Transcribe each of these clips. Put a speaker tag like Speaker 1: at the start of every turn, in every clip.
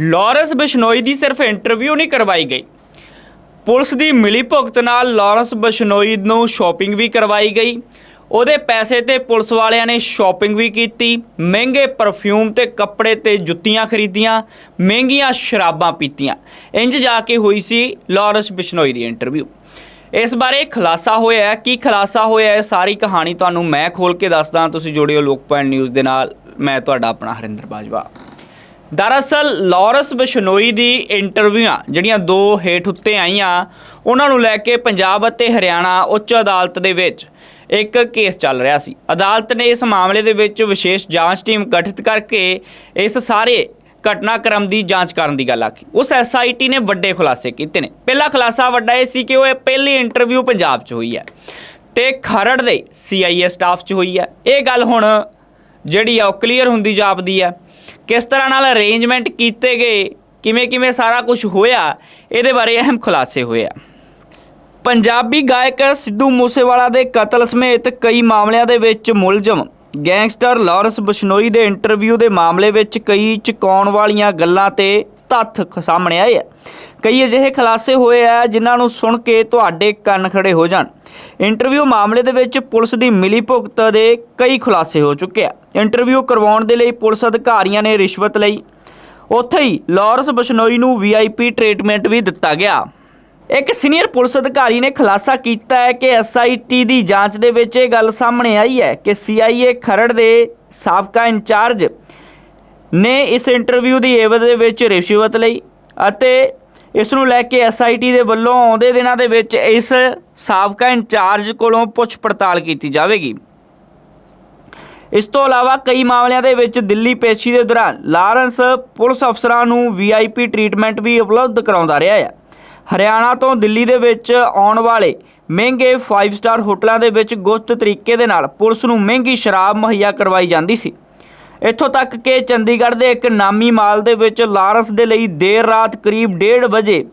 Speaker 1: Lawrence Bishnoi ਦੀ ਸਿਰਫ interview ਨਹੀਂ ਕਰਵਾਈ ਗਈ। ਪੁਲਿਸ ਦੀ ਮਿਲੀ ਭੁਗਤ ਨਾਲ ਲਾਰੈਂਸ ਬਿਸ਼ਨੋਈ ਨੂੰ ਸ਼ਾਪਿੰਗ ਵੀ ਕਰਵਾਈ ਗਈ। ਉਹਦੇ ਪੈਸੇ ਤੇ ਪੁਲਿਸ ਵਾਲਿਆਂ ਨੇ ਸ਼ਾਪਿੰਗ ਵੀ ਕੀਤੀ। ਮਹਿੰਗੇ ਪਰਫਿਊਮ ਤੇ ਕੱਪੜੇ ਤੇ ਜੁੱਤੀਆਂ ਖਰੀਦੀਆਂ, ਮਹਿੰਗੀਆਂ ਸ਼ਰਾਬਾਂ ਪੀਤੀਆਂ। ਇੰਜ ਜਾ ਕੇ ਹੋਈ ਸੀ ਲਾਰੈਂਸ ਬਿਸ਼ਨੋਈ ਦੀ ਇੰਟਰਵਿਊ। ਇਸ ਬਾਰੇ ਖੁਲਾਸਾ ਹੋਇਆ ਕੀ ਖੁਲਾਸਾ ਹੋਇਆ ਹੈ? ਸਾਰੀ ਕਹਾਣੀ ਤੁਹਾਨੂੰ ਮੈਂ ਖੋਲ ਕੇ ਦੱਸਦਾ। ਤੁਸੀਂ ਜੁੜਿਓ ਪੁਆਇੰਟ ਨਿਊਜ਼ ਦੇ ਨਾਲ। ਮੈਂ ਤੁਹਾਡਾ ਆਪਣਾ ਹਰਿੰਦਰ ਬਾਜਵਾ। ਦਰਅਸਲ ਲਾਰੈਂਸ ਬਿਸ਼ਨੋਈ ਦੀ ਇੰਟਰਵਿਊਆਂ ਜਿਹੜੀਆਂ ਦੋ ਹੇਠ ਉੱਤੇ ਆਈਆਂ, ਉਹਨਾਂ ਨੂੰ ਲੈ ਕੇ ਪੰਜਾਬ ਅਤੇ ਹਰਿਆਣਾ ਉੱਚ ਅਦਾਲਤ ਦੇ ਵਿੱਚ ਇੱਕ ਕੇਸ ਚੱਲ ਰਿਹਾ ਸੀ। ਅਦਾਲਤ ਨੇ ਇਸ ਮਾਮਲੇ ਦੇ ਵਿੱਚ ਵਿਸ਼ੇਸ਼ ਜਾਂਚ ਟੀਮ ਗਠਿਤ ਕਰਕੇ ਇਸ ਸਾਰੇ ਘਟਨਾਕ੍ਰਮ ਦੀ ਜਾਂਚ ਕਰਨ ਦੀ ਗੱਲ ਆਖੀ। ਉਸ ਐਸਆਈਟੀ ਨੇ ਵੱਡੇ ਖੁਲਾਸੇ ਕੀਤੇ ਨੇ। ਪਹਿਲਾ ਖੁਲਾਸਾ ਵੱਡਾ ਇਹ ਸੀ ਕਿ ਉਹ ਇਹ ਪਹਿਲੀ ਇੰਟਰਵਿਊ ਪੰਜਾਬ 'ਚ ਹੋਈ ਹੈ ਤੇ ਖਰੜ ਦੇ ਸੀਆਈਏ ਸਟਾਫ 'ਚ ਹੋਈ ਹੈ। ਇਹ ਗੱਲ ਹੁਣ ਜਿਹੜੀ ਆ ਉਹ ਕਲੀਅਰ ਹੁੰਦੀ ਜਾਪਦੀ ਆ। ਕਿਸ ਤਰ੍ਹਾਂ ਨਾਲ ਅਰੇਂਜਮੈਂਟ ਕੀਤੇ ਗਏ, ਕਿਵੇਂ ਕਿਵੇਂ ਸਾਰਾ ਕੁਝ ਹੋਇਆ, ਇਹਦੇ ਬਾਰੇ ਅਹਿਮ ਖੁਲਾਸੇ ਹੋਏ ਆ। ਪੰਜਾਬੀ ਗਾਇਕ ਸਿੱਧੂ ਮੂਸੇਵਾਲਾ ਦੇ ਕਤਲ ਸਮੇਤ ਕਈ ਮਾਮਲਿਆਂ ਦੇ ਵਿੱਚ ਮੁਲਜ਼ਮ, ਗੈਂਗਸਟਰ ਲਾਰੈਂਸ ਬਿਸ਼ਨੋਈ ਦੇ ਇੰਟਰਵਿਊ ਦੇ ਮਾਮਲੇ ਵਿੱਚ ਕਈ ਚੁਕਾਉਣ ਵਾਲੀਆਂ ਗੱਲਾਂ ਤੇ ਤੱਥ ਸਾਹਮਣੇ ਆਏ ਆ। ਕਈ ਅਜਿਹੇ ਖੁਲਾਸੇ ਹੋਏ ਆ ਜਿਨ੍ਹਾਂ ਨੂੰ ਸੁਣ ਕੇ ਤੁਹਾਡੇ ਕੰਨ ਖੜੇ ਹੋ ਜਾਣ। ਇੰਟਰਵਿਊ ਮਾਮਲੇ ਦੇ ਵਿੱਚ ਪੁਲਿਸ ਦੀ ਮਿਲੀ ਭੁਗਤ ਦੇ ਕਈ ਖੁਲਾਸੇ ਹੋ ਚੁੱਕੇ ਆ। ਇੰਟਰਵਿਊ ਕਰਵਾਉਣ ਦੇ ਲਈ ਪੁਲਿਸ ਅਧਿਕਾਰੀਆਂ ਨੇ ਰਿਸ਼ਵਤ ਲਈ। ਉੱਥੇ ਹੀ ਲਾਰੈਂਸ ਬਸ਼ਨੋਈ ਨੂੰ ਵੀਆਈਪੀ ਟ੍ਰੀਟਮੈਂਟ ਵੀ ਦਿੱਤਾ ਗਿਆ। ਇੱਕ ਸੀਨੀਅਰ ਪੁਲਿਸ ਅਧਿਕਾਰੀ ਨੇ ਖੁਲਾਸਾ ਕੀਤਾ ਹੈ ਕਿ ਐਸਆਈਟੀ ਦੀ ਜਾਂਚ ਦੇ ਵਿੱਚ ਇਹ ਗੱਲ ਸਾਹਮਣੇ ਆਈ ਹੈ ਕਿ ਸੀਆਈਏ ਖਰੜ ਦੇ ਸਾਬਕਾ ਇੰਚਾਰਜ ਨੇ ਇਸ ਇੰਟਰਵਿਊ ਦੀ ਏਵਜ਼ ਦੇ ਵਿੱਚ ਰਿਸ਼ਵਤ ਲਈ ਅਤੇ ਇਸ ਨੂੰ ਲੈ ਕੇ ਐਸਆਈਟੀ ਦੇ ਵੱਲੋਂ ਆਉਂਦੇ ਦਿਨਾਂ ਦੇ ਵਿੱਚ ਇਸ ਸਾਬਕਾ ਇੰਚਾਰਜ ਕੋਲੋਂ ਪੁੱਛ ਪੜਤਾਲ ਕੀਤੀ ਜਾਵੇਗੀ। ਇਸ ਤੋਂ ਇਲਾਵਾ ਕਈ ਮਾਮਲਿਆਂ ਦੇ ਵਿੱਚ ਦਿੱਲੀ ਪੇਸ਼ੀ ਦੇ ਦੌਰਾਨ ਲਾਰੈਂਸ ਪੁਲਿਸ ਅਫਸਰਾਂ ਨੂੰ ਵੀਆਈਪੀ ਟ੍ਰੀਟਮੈਂਟ ਵੀ ਉਪਲਬਧ ਕਰਾਉਂਦਾ ਰਿਹਾ ਹੈ। ਹਰਿਆਣਾ ਤੋਂ ਦਿੱਲੀ ਦੇ ਵਿੱਚ ਆਉਣ ਵਾਲੇ ਮਹਿੰਗੇ 5 ਸਟਾਰ ਹੋਟਲਾਂ ਦੇ ਵਿੱਚ ਗੁਪਤ ਤਰੀਕੇ ਦੇ ਨਾਲ ਪੁਲਿਸ ਨੂੰ ਮਹਿੰਗੀ ਸ਼ਰਾਬ ਮੁਹੱਈਆ ਕਰਵਾਈ ਜਾਂਦੀ ਸੀ। ਇੱਥੋਂ ਤੱਕ ਕਿ ਚੰਡੀਗੜ੍ਹ ਦੇ ਇੱਕ ਨਾਮੀ ਮਾਲ ਦੇ ਵਿੱਚ ਲਾਰੈਂਸ ਦੇ ਲਈ ਦੇਰ ਰਾਤ ਕਰੀਬ 1:30 ਵਜੇ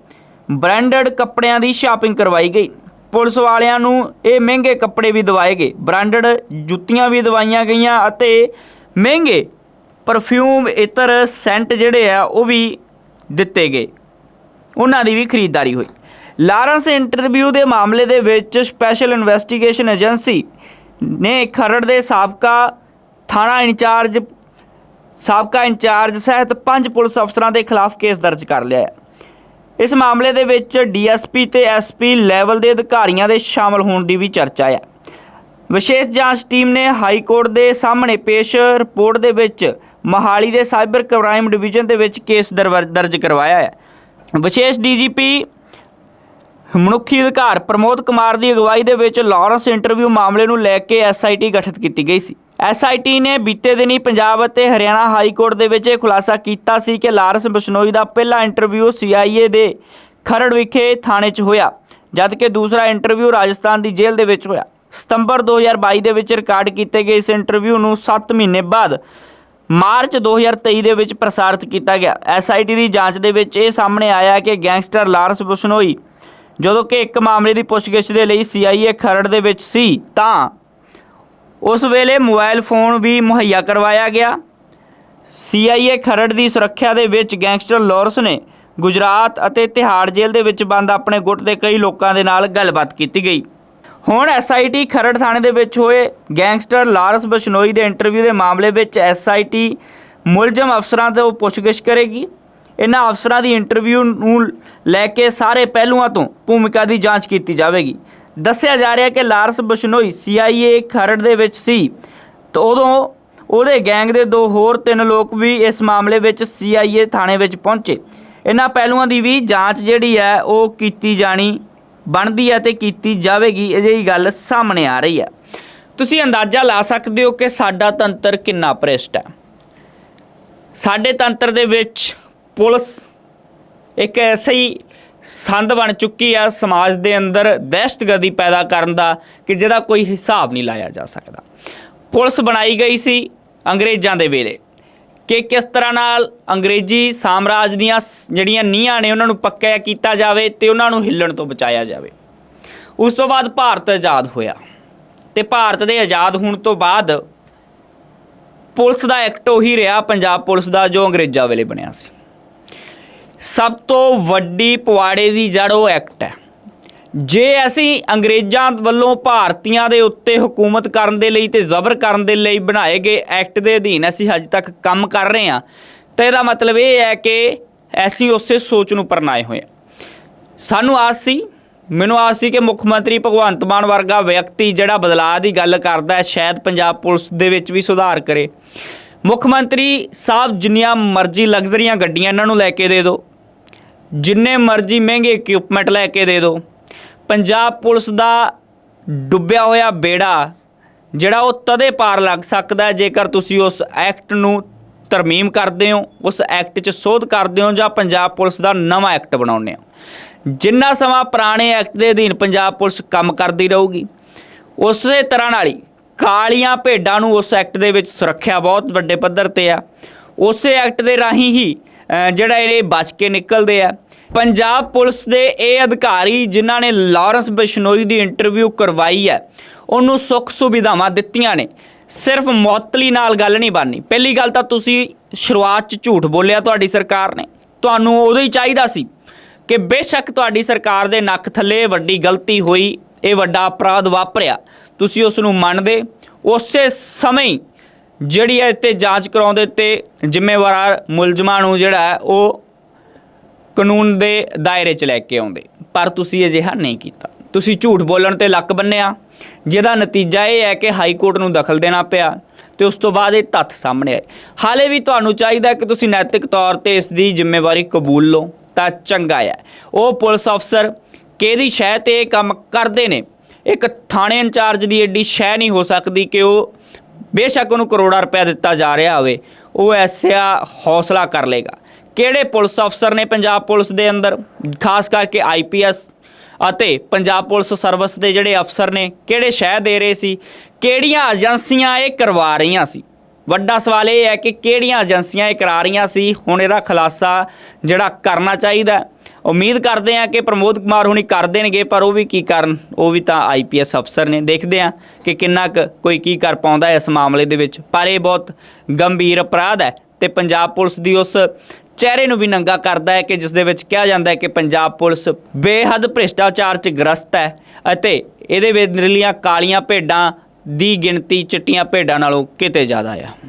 Speaker 1: ਬ੍ਰਾਂਡਡ ਕੱਪੜਿਆਂ ਦੀ ਸ਼ਾਪਿੰਗ ਕਰਵਾਈ ਗਈ। ਪੁਲਿਸ ਵਾਲਿਆਂ ਨੂੰ ਇਹ ਮਹਿੰਗੇ ਕੱਪੜੇ ਵੀ ਦਿਵਾਏ ਗਏ। ਬ੍ਰਾਂਡਡ ਜੁੱਤੀਆਂ ਵੀ ਦਵਾਈਆਂ ਗਈਆਂ ਅਤੇ ਮਹਿੰਗੇ ਪਰਫਿਊਮ, ਇਤਰ, ਸੈਂਟ ਜਿਹੜੇ ਆ, ਉਹ ਵੀ ਦਿੱਤੇ ਗਏ। ਉਹਨਾਂ ਦੀ ਵੀ ਖਰੀਦਦਾਰੀ ਹੋਈ। ਲਾਰੈਂਸ ਇੰਟਰਵਿਊ ਦੇ ਮਾਮਲੇ ਦੇ ਵਿੱਚ ਸਪੈਸ਼ਲ ਇਨਵੈਸਟੀਗੇਸ਼ਨ ਏਜੰਸੀ ਨੇ ਖਰੜ ਦੇ ਸਾਬਕਾ ਥਾਣਾ ਇੰਚਾਰਜ, ਸਾਬਕਾ ਇੰਚਾਰਜ ਸਹਿਤ ਪੰਜ ਪੁਲਿਸ ਅਫਸਰਾਂ ਦੇ ਖਿਲਾਫ ਕੇਸ ਦਰਜ ਕਰ ਲਿਆ ਹੈ। ਇਸ ਮਾਮਲੇ ਦੇ ਵਿੱਚ ਡੀਐਸਪੀ ਤੇ ਐਸਪੀ ਲੈਵਲ ਦੇ ਅਧਿਕਾਰੀਆਂ ਦੇ ਸ਼ਾਮਲ ਹੋਣ ਦੀ ਵੀ ਚਰਚਾ ਹੈ। ਵਿਸ਼ੇਸ਼ ਜਾਂਚ ਟੀਮ ਨੇ ਹਾਈ ਕੋਰਟ ਦੇ ਸਾਹਮਣੇ ਪੇਸ਼ ਰਿਪੋਰਟ ਦੇ ਵਿੱਚ ਮਹਾਲੀ ਦੇ ਸਾਈਬਰ ਕ੍ਰਾਈਮ ਡਿਵੀਜ਼ਨ ਦੇ ਵਿੱਚ ਕੇਸ ਦਰਵ- ਦਰਜ ਕਰਵਾਇਆ ਹੈ। ਵਿਸ਼ੇਸ਼ ਡੀਜੀਪੀ ਮਨੁੱਖੀ ਅਧਿਕਾਰ ਪ੍ਰਮੋਦ ਕੁਮਾਰ ਦੀ ਅਗਵਾਈ ਦੇ ਵਿੱਚ ਲਾਰੈਂਸ ਇੰਟਰਵਿਊ ਮਾਮਲੇ ਨੂੰ ਲੈ ਕੇ ਐਸਆਈਟੀ ਗਠਿਤ ਕੀਤੀ ਗਈ ਸੀ। ਐਸਆਈਟੀ ਨੇ ਬੀਤੇ ਦਿਨੀ ਪੰਜਾਬ ਅਤੇ ਹਰਿਆਣਾ ਹਾਈ ਕੋਰਟ ਦੇ ਵਿੱਚ ਇਹ ਖੁਲਾਸਾ ਕੀਤਾ ਸੀ ਕਿ ਲਾਰੈਂਸ ਬਿਸ਼ਨੋਈ ਦਾ ਪਹਿਲਾ ਇੰਟਰਵਿਊ ਸੀਆਈਏ ਦੇ ਖਰੜ ਵਿਖੇ ਥਾਣੇ 'ਚ ਹੋਇਆ ਜਦਕਿ ਦੂਸਰਾ ਇੰਟਰਵਿਊ ਰਾਜਸਥਾਨ ਦੀ ਜੇਲ੍ਹ ਦੇ ਵਿੱਚ ਹੋਇਆ। ਸਤੰਬਰ 2022 ਦੇ ਵਿੱਚ ਰਿਕਾਰਡ ਕੀਤੇ ਗਏ ਇਸ ਇੰਟਰਵਿਊ ਨੂੰ 7 ਮਹੀਨੇ ਬਾਅਦ ਮਾਰਚ 2023 ਦੇ ਵਿੱਚ ਪ੍ਰਸਾਰਿਤ ਕੀਤਾ ਗਿਆ। ਐਸਆਈਟੀ ਦੀ ਜਾਂਚ ਦੇ ਵਿੱਚ ਇਹ ਸਾਹਮਣੇ ਆਇਆ ਕਿ ਗੈਂਗਸਟਰ ਲਾਰੈਂਸ ਬਿਸ਼ਨੋਈ ਜਦੋਂ ਕਿ ਇੱਕ ਮਾਮਲੇ ਦੀ ਪੁੱਛਗਿੱਛ ਦੇ ਲਈ ਸੀਆਈਏ ਖਰੜ ਦੇ ਵਿੱਚ ਸੀ, ਤਾਂ ਉਸ ਵੇਲੇ ਮੋਬਾਈਲ ਫੋਨ ਵੀ ਮੁਹੱਈਆ ਕਰਵਾਇਆ ਗਿਆ। ਸੀਆਈਏ ਖਰੜ ਦੀ ਸੁਰੱਖਿਆ ਦੇ ਵਿੱਚ ਗੈਂਗਸਟਰ ਲੋਰਸ ਨੇ ਗੁਜਰਾਤ ਅਤੇ ਤਿਹਾੜ ਜੇਲ੍ਹ ਦੇ ਵਿੱਚ ਬੰਦ ਆਪਣੇ ਗੁੱਟ ਦੇ ਕਈ ਲੋਕਾਂ ਦੇ ਨਾਲ ਗੱਲਬਾਤ ਕੀਤੀ ਗਈ। ਹੁਣ ਐਸਆਈਟੀ ਖਰੜ ਥਾਣੇ ਦੇ ਵਿੱਚ ਹੋਏ ਗੈਂਗਸਟਰ ਲਾਰਸ ਬਸ਼ਨੋਈ ਦੇ ਇੰਟਰਵਿਊ ਦੇ ਮਾਮਲੇ ਵਿੱਚ ਐਸਆਈਟੀ ਮੁਲਜ਼ਮ ਅਫਸਰਾਂ ਤੋਂ ਪੁੱਛਗਿੱਛ ਕਰੇਗੀ। ਇਹਨਾਂ ਅਫਸਰਾਂ ਦੀ ਇੰਟਰਵਿਊ ਨੂੰ ਲੈ ਕੇ ਸਾਰੇ ਪਹਿਲੂਆਂ ਤੋਂ ਭੂਮਿਕਾ ਦੀ ਜਾਂਚ ਕੀਤੀ ਜਾਵੇਗੀ। ਦੱਸਿਆ ਜਾ ਰਿਹਾ ਕਿ ਲਾਰੈਂਸ ਬਿਸ਼ਨੋਈ ਸੀਆਈਏ ਖਰੜ ਦੇ ਵਿੱਚ ਸੀ। ਤਾਂ ਉਦੋਂ ਉਹਦੇ ਗੈਂਗ ਦੇ ਦੋ ਹੋਰ ਤਿੰਨ ਲੋਕ ਵੀ ਇਸ ਮਾਮਲੇ ਵਿੱਚ ਸੀਆਈਏ ਥਾਣੇ ਵਿੱਚ ਪਹੁੰਚੇ। ਇਹਨਾਂ ਪਹਿਲੂਆਂ ਦੀ ਵੀ ਜਾਂਚ ਜਿਹੜੀ ਹੈ ਉਹ ਕੀਤੀ ਜਾਣੀ, ਬਣਦੀ ਹੈ ਤੇ ਕੀਤੀ ਜਾਵੇਗੀ। ਅਜਿਹੀ ਗੱਲ ਸਾਹਮਣੇ ਆ ਰਹੀ ਹੈ। ਤੁਸੀਂ ਅੰਦਾਜ਼ਾ ਲਾ ਸਕਦੇ ਹੋ ਕਿ ਸਾਡਾ ਤੰਤਰ ਕਿੰਨਾ ਭ੍ਰਿਸ਼ਟ ਹੈ? ਸਾਡੇ ਤੰਤਰ ਦੇ ਵਿੱਚ ਪੁਲਿਸ ਇੱਕ ਐਸੀ ਸੰਦ ਬਣ ਚੁੱਕੀ ਆ ਸਮਾਜ ਦੇ ਅੰਦਰ ਦਹਿਸ਼ਤਗਰਦੀ ਪੈਦਾ ਕਰਨ ਦਾ ਕਿ ਜਿਹਦਾ ਕੋਈ ਹਿਸਾਬ ਨਹੀਂ ਲਾਇਆ ਜਾ ਸਕਦਾ। ਪੁਲਿਸ ਬਣਾਈ ਗਈ ਸੀ ਅੰਗਰੇਜ਼ਾਂ ਦੇ ਵੇਲੇ ਕਿ ਕਿਸ ਤਰ੍ਹਾਂ ਨਾਲ ਅੰਗਰੇਜ਼ੀ ਸਾਮਰਾਜ ਦੀਆਂ ਸ- ਜਿਹੜੀਆਂ ਨੀਹਾਂ ਨੇ ਉਹਨਾਂ ਨੂੰ ਪੱਕਾ ਕੀਤਾ ਜਾਵੇ ਤੇ ਉਹਨਾਂ ਨੂੰ ਹਿੱਲਣ ਤੋਂ ਬਚਾਇਆ ਜਾਵੇ। ਉਸ ਤੋਂ ਬਾਅਦ ਭਾਰਤ ਆਜ਼ਾਦ ਹੋਇਆ ਤੇ ਭਾਰਤ ਦੇ ਆਜ਼ਾਦ ਹੋਣ ਤੋਂ ਬਾਅਦ ਪੁਲਿਸ ਦਾ ਐਕਟ ਉਹੀ ਰਿਹਾ, ਪੰਜਾਬ ਪੁਲਿਸ ਦਾ ਜੋ ਅੰਗਰੇਜ਼ਾਂ ਵੇਲੇ ਬਣਿਆ ਸੀ। ਸਭ ਤੋਂ ਵੱਡੀ ਪਵਾੜੇ ਦੀ ਜੜ ਉਹ ਐਕਟ ਹੈ। ਜੇ ਅਸੀਂ ਅੰਗਰੇਜ਼ਾਂ ਵੱਲੋਂ ਭਾਰਤੀਆਂ ਦੇ ਉੱਤੇ ਹਕੂਮਤ ਕਰਨ ਦੇ ਲਈ ਤੇ ਜ਼ਬਰ ਕਰਨ ਦੇ ਲਈ ਬਣਾਏ ਗਏ ਐਕਟ ਦੇ ਅਧੀਨ ਅਸੀਂ ਹਜੇ ਤੱਕ ਕੰਮ ਕਰ ਰਹੇ ਹਾਂ, ਤਾਂ ਇਹਦਾ ਮਤਲਬ ਇਹ ਹੈ ਕਿ ਅਸੀਂ ਉਸੇ ਸੋਚ ਨੂੰ ਪਰਨਾਏ ਹੋਏ ਹਾਂ। ਸਾਨੂੰ ਆਸ ਸੀ, ਮੈਨੂੰ ਆਸ ਸੀ ਕਿ ਮੁੱਖ ਮੰਤਰੀ ਭਗਵੰਤ ਮਾਨ ਵਰਗਾ ਵਿਅਕਤੀ ਜਿਹੜਾ ਬਦਲਾਅ ਦੀ ਗੱਲ ਕਰਦਾ ਹੈ, ਸ਼ਾਇਦ ਪੰਜਾਬ ਪੁਲਿਸ ਦੇ ਵਿੱਚ ਵੀ ਸੁਧਾਰ ਕਰੇ। ਮੁੱਖ ਮੰਤਰੀ ਸਾਹਿਬ ਜਿੰਨੀਆਂ ਮਰਜ਼ੀ ਲਗਜ਼ਰੀਆਂ ਗੱਡੀਆਂ ਇਹਨਾਂ ਨੂੰ ਲੈ ਕੇ ਦੇ ਦਿਓ ਜਿੰਨੇ ਮਰਜ਼ੀ ਮਹਿੰਗੇ ਇਕਵਿਪਮੈਂਟ ਲੈ ਕੇ ਦੇ ਦਿਓ ਪੰਜਾਬ ਪੁਲਿਸ ਦਾ ਡੁੱਬਿਆ ਹੋਇਆ ਬੇੜਾ, ਜਿਹੜਾ ਉਹ ਤਦੇ ਪਾਰ ਲੱਗ ਸਕਦਾ ਜੇਕਰ ਤੁਸੀਂ ਉਸ ਐਕਟ ਨੂੰ ਤਰਮੀਮ ਕਰਦੇ ਹੋ, ਉਸ ਐਕਟ 'ਚ ਸੋਧ ਕਰਦੇ ਹੋ ਜਾਂ ਪੰਜਾਬ ਪੁਲਿਸ ਦਾ ਨਵਾਂ ਐਕਟ ਬਣਾਉਂਦੇ ਹੋ। ਜਿੰਨਾ ਸਮਾਂ ਪੁਰਾਣੇ ਐਕਟ ਦੇ ਅਧੀਨ ਪੰਜਾਬ ਪੁਲਿਸ ਕੰਮ ਕਰਦੀ ਰਹੂਗੀ, ਉਸੇ ਤਰ੍ਹਾਂ ਨਾਲ ਹੀ ਕਾਲੀਆਂ ਭੇਡਾਂ ਨੂੰ ਉਸ ਐਕਟ ਦੇ ਵਿੱਚ ਸੁਰੱਖਿਆ ਬਹੁਤ ਵੱਡੇ ਪੱਧਰ ਤੇ ਆ। ਉਸੇ ਐਕਟ ਦੇ ਰਾਹੀਂ ਹੀ ਜਿਹੜਾ ਇਹ ਬਚ ਕੇ ਨਿਕਲਦੇ ਆ। ਪੰਜਾਬ ਪੁਲਿਸ ਦੇ ਇਹ ਅਧਿਕਾਰੀ ਜਿਨ੍ਹਾਂ ਨੇ ਲਾਰੈਂਸ ਬਿਸ਼ਨੋਈ ਦੀ ਇੰਟਰਵਿਊ ਕਰਵਾਈ ਹੈ, ਉਹਨੂੰ ਸੁੱਖ ਸੁਵਿਧਾਵਾਂ ਦਿੱਤੀਆਂ ਨੇ। ਸਿਰਫ ਮੁਅੱਤਲੀ ਨਾਲ ਗੱਲ ਨਹੀਂ ਬਣਨੀ। ਪਹਿਲੀ ਗੱਲ ਤਾਂ ਤੁਸੀਂ ਸ਼ੁਰੂਆਤ 'ਚ ਝੂਠ ਬੋਲਿਆ ਤੁਹਾਡੀ ਸਰਕਾਰ ਨੇ। ਤੁਹਾਨੂੰ ਉਦੋਂ ਹੀ ਚਾਹੀਦਾ ਸੀ ਕਿ ਬੇਸ਼ੱਕ ਤੁਹਾਡੀ ਸਰਕਾਰ ਦੇ ਨੱਕ ਥੱਲੇ ਵੱਡੀ ਗਲਤੀ ਹੋਈ, ਇਹ ਵੱਡਾ ਅਪਰਾਧ ਵਾਪਰਿਆ। ਤੁਸੀਂ ਉਸ ਨੂੰ ਮੰਨਦੇ, ਉਸੇ ਸਮੇਂ ਜਿਹੜੀ ਹੈ ਇੱਥੇ ਜਾਂਚ ਕਰਾਉਂਦੇ ਤੇ ਜ਼ਿੰਮੇਵਾਰ ਮੁਲਜ਼ਮਾਂ ਨੂੰ ਜਿਹੜਾ ਉਹ ਕਾਨੂੰਨ ਦੇ ਦਾਇਰੇ 'ਚ ਲੈ ਕੇ ਆਉਂਦੇ। ਪਰ ਤੁਸੀਂ ਅਜਿਹਾ ਨਹੀਂ ਕੀਤਾ। ਤੁਸੀਂ ਝੂਠ ਬੋਲਣ ਤੇ ਲੱਕ ਬੰਨਿਆ। ਜਿਹਦਾ ਨਤੀਜਾ ਇਹ ਹੈ ਕਿ ਹਾਈ ਕੋਰਟ ਨੂੰ ਦਖਲ ਦੇਣਾ ਪਿਆ ਤੇ ਉਸ ਤੋਂ ਬਾਅਦ ਇਹ ਤੱਥ ਸਾਹਮਣੇ ਆਏ। ਹਾਲੇ ਵੀ ਤੁਹਾਨੂੰ ਚਾਹੀਦਾ ਕਿ ਤੁਸੀਂ ਨੈਤਿਕ ਤੌਰ ਤੇ ਇਸ ਦੀ ਜ਼ਿੰਮੇਵਾਰੀ ਕਬੂਲ ਲਓ, ਤਾਂ ਚੰਗਾ ਹੈ। ਉਹ ਪੁਲਿਸ ਅਫਸਰ ਕਿਹਦੀ ਸ਼ਹਿ ਤੇ ਇਹ ਕੰਮ ਕਰਦੇ ਨੇ? ਇੱਕ ਥਾਣੇ ਇੰਚਾਰਜ ਦੀ ਐਡੀ ਸ਼ਹਿ ਨਹੀਂ ਹੋ ਸਕਦੀ ਕਿ ਉਹ ਬੇਸ਼ੱਕ ਉਹਨੂੰ ਕਰੋੜਾਂ ਰੁਪਏ ਦਿੱਤਾ ਜਾ ਰਿਹਾ ਹੋਵੇ, ਉਹ ਐਸਾ ਹੌਸਲਾ ਕਰ ਲੇਗਾ ਕਿਹੜੇ ਪੁਲਿਸ ਅਫਸਰ ਨੇ ਪੰਜਾਬ ਪੁਲਿਸ ਦੇ ਅੰਦਰ? ਖਾਸ ਕਰਕੇ ਆਈਪੀਐਸ ਅਤੇ ਪੰਜਾਬ ਪੁਲਿਸ ਸਰਵਿਸ ਦੇ ਜਿਹੜੇ ਅਫਸਰ ਨੇ, ਕਿਹੜੇ ਸ਼ਹਿ ਦੇ ਰਹੇ ਸੀ? ਕਿਹੜੀਆਂ ਏਜੰਸੀਆਂ ਇਹ ਕਰਵਾ ਰਹੀਆਂ ਸੀ? ਵੱਡਾ ਸਵਾਲ ਇਹ ਹੈ ਕਿ ਕਿਹੜੀਆਂ ਏਜੰਸੀਆਂ ਇਹ ਕਰਾ ਰਹੀਆਂ ਸੀ? ਹੁਣ ਇਹਦਾ ਖੁਲਾਸਾ ਜਿਹੜਾ ਕਰਨਾ ਚਾਹੀਦਾ ਉਮੀਦ ਕਰਦੇ ਹਾਂ ਕਿ ਪ੍ਰਮੋਦ ਕੁਮਾਰ ਹੁਣੀ ਕਰ ਦੇਣਗੇ, ਪਰ ਉਹ ਵੀ ਕੀ ਕਰਨ? ਉਹ ਵੀ ਤਾਂ ਆਈਪੀਐਸ ਅਫਸਰ ਨੇ। ਦੇਖਦੇ ਹਾਂ ਕਿ ਕਿੰਨਾ ਕੁ ਕੋਈ ਕੀ ਕਰ ਪਾਉਂਦਾ ਇਸ ਮਾਮਲੇ ਦੇ ਵਿੱਚ। ਪਰ ਇਹ ਬਹੁਤ ਗੰਭੀਰ ਅਪਰਾਧ ਹੈ ਤੇ ਪੰਜਾਬ ਪੁਲਿਸ ਦੀ ਉਸ ਚਿਹਰੇ ਨੂੰ ਵੀ ਨੰਗਾ ਕਰਦਾ ਹੈ ਕਿ ਜਿਸ ਦੇ ਵਿੱਚ ਕਿਹਾ ਜਾਂਦਾ ਹੈ ਕਿ ਪੰਜਾਬ ਪੁਲਿਸ ਬੇਹੱਦ ਭ੍ਰਿਸ਼ਟਾਚਾਰ 'ਚ ਗ੍ਰਸਤ ਹੈ ਅਤੇ ਇਹਦੇ ਵਿੱਚ ਨਿਰਲੀਆਂ ਕਾਲੀਆਂ ਭੇਡਾਂ ਦੀ ਗਿਣਤੀ ਚਿੱਟੀਆਂ ਭੇਡਾਂ ਨਾਲੋਂ ਕਿਤੇ ਜ਼ਿਆਦਾ ਆ।